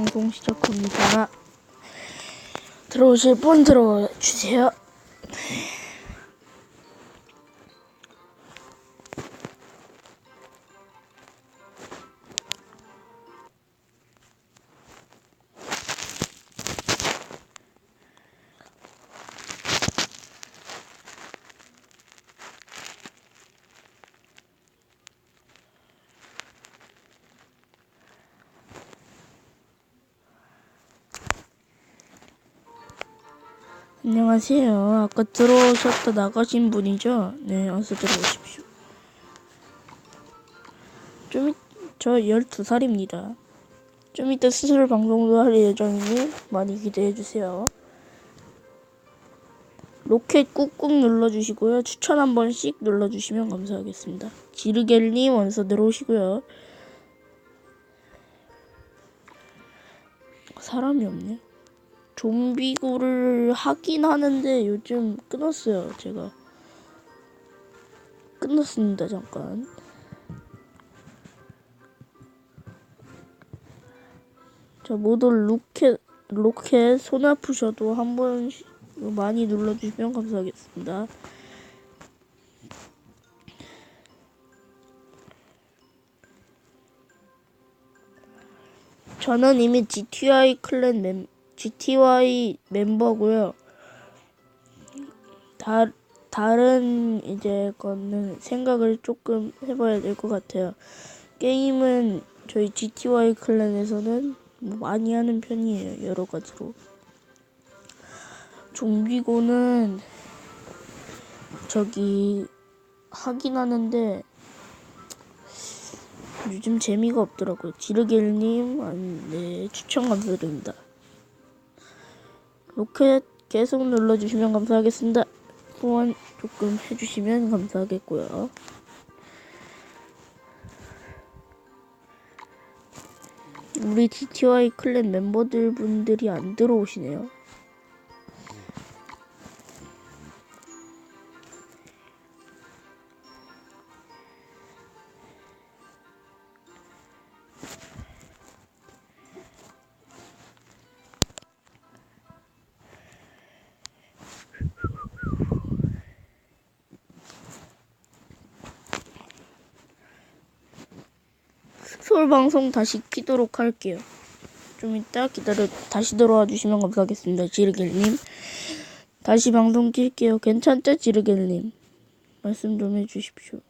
방송 시작합니다. 들어오실 분 들어주세요. 안녕하세요. 아까 들어오셨다 나가신 분이죠? 네, 어서 들어오십시오. 좀, 있- 저 12살입니다. 좀 이따 스스로 방송도 할 예정이니 많이 기대해주세요. 로켓 꾹꾹 눌러주시고요. 추천 한 번씩 눌러주시면 감사하겠습니다. 지르겔님 어서 들어오시고요. 사람이 없네. 좀비고를 하긴 하는데 요즘 끊었어요. 제가 끊었습니다 잠깐. 자 모두 로켓 로켓 손 아프셔도 한 번 많이 눌러주시면 감사하겠습니다. 저는 이미 GTI 클랜 멤 GTY 멤버고요. 다 다른 이제 거는 생각을 조금 해봐야 될 것 같아요. 게임은 저희 GTY 클랜에서는 뭐 많이 하는 편이에요. 여러 가지로. 좀비고는 저기 하긴 하는데 요즘 재미가 없더라고요. 지르길님, 아, 네, 추천 감사드립니다. 로켓 계속 눌러주시면 감사하겠습니다. 후원 조금 해주시면 감사하겠고요. 우리 GTY 클랜 멤버들 분들이 안 들어오시네요. 서울 방송 다시 키도록 할게요. 좀 이따 기다려 다시 들어와 주시면 감사하겠습니다. 지르길님 다시 방송 킬게요. 괜찮죠, 지르길님? 말씀 좀 해주십시오.